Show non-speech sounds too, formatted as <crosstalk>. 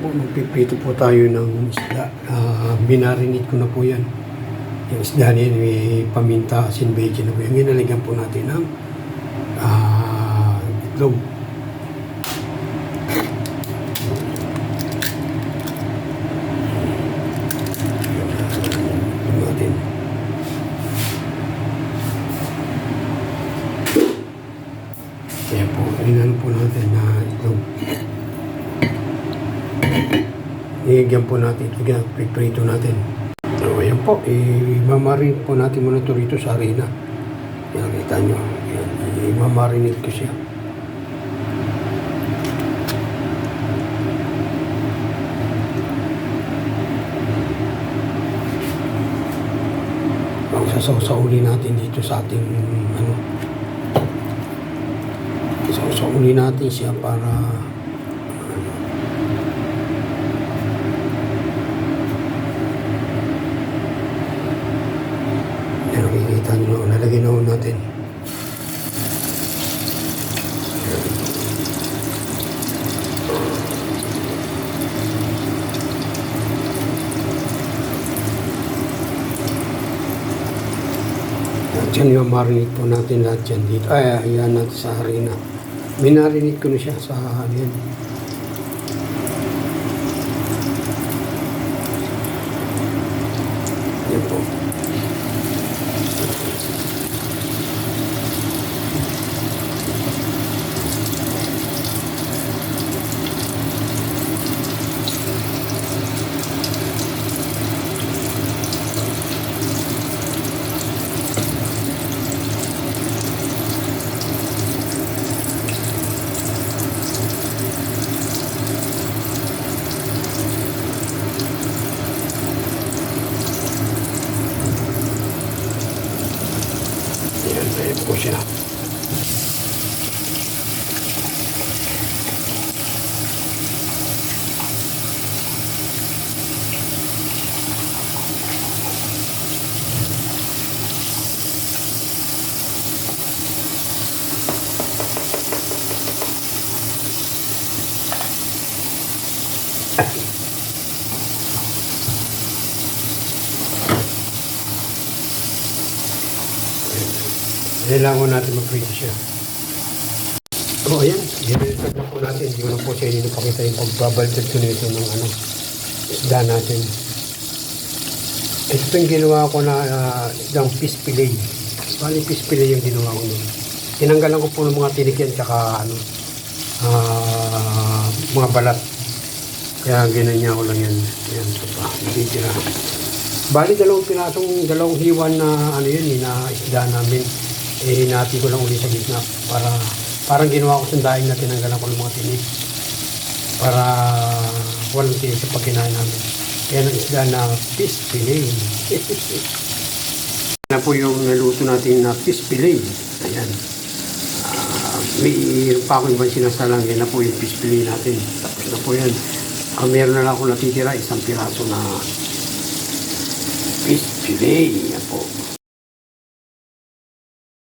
Po, magpiprito po tayo ng isda. Uh, binarinate ko na po yan. Yung isda niya may paminta, asin, veggie na po yan. Ginaligan po natin ng ah, itlog. Ito natin. Kaya po, inan po natin na itlog. Iigyan po natin ito, piprito natin. So, ayan po, imamarin po natin muna ito rito sa harina. Yan, kita nyo. Yan, ko siya. Ang sasaw-sauli natin dito sa ating ano, sasauli natin siya para ano, Yan nakikita nyo, nalagyan na ho natin. At yan yung marinate po natin lahat yan dito. Ay, ayan natin sa harina. Minarinate ko na siya sa harina. Yan po. Yan, ayan po siya. Kailangan natin mag-prito siya. O, ayan. Dinilitag na po natin. Hindi ko na po sa inyo napakita yung pagbabaliktad ko nito ng ano, isda natin. Ito yung ginawa ko na uh, isdang fish fillet. Bali fish fillet yung ginawa ko nun. Tinanggalan ko po ng mga tinikyan tsaka ano, ah, mga balat. Kaya ginanya ko lang yan. Ayan, ito pa. Hindi tira. Bali, dalawang pirasong, dalawang hiwan na ano yun, eh, na isda namin. Eh, hinati ko lang ulit sa gitna para parang ginawa ko sandaing na tinanggalan ko ng mga tinik para walang tinik sa pagkinain namin. Kaya ng isda na fish fillet. <laughs> na po yung naluto natin na fish fillet. Ayan. Ah, may pa ako ibang sinasalang. Yan na po yung fish fillet natin. Tapos na po yan. Ah, meron na lang ako natitira isang piraso na fish fillet. Yan po.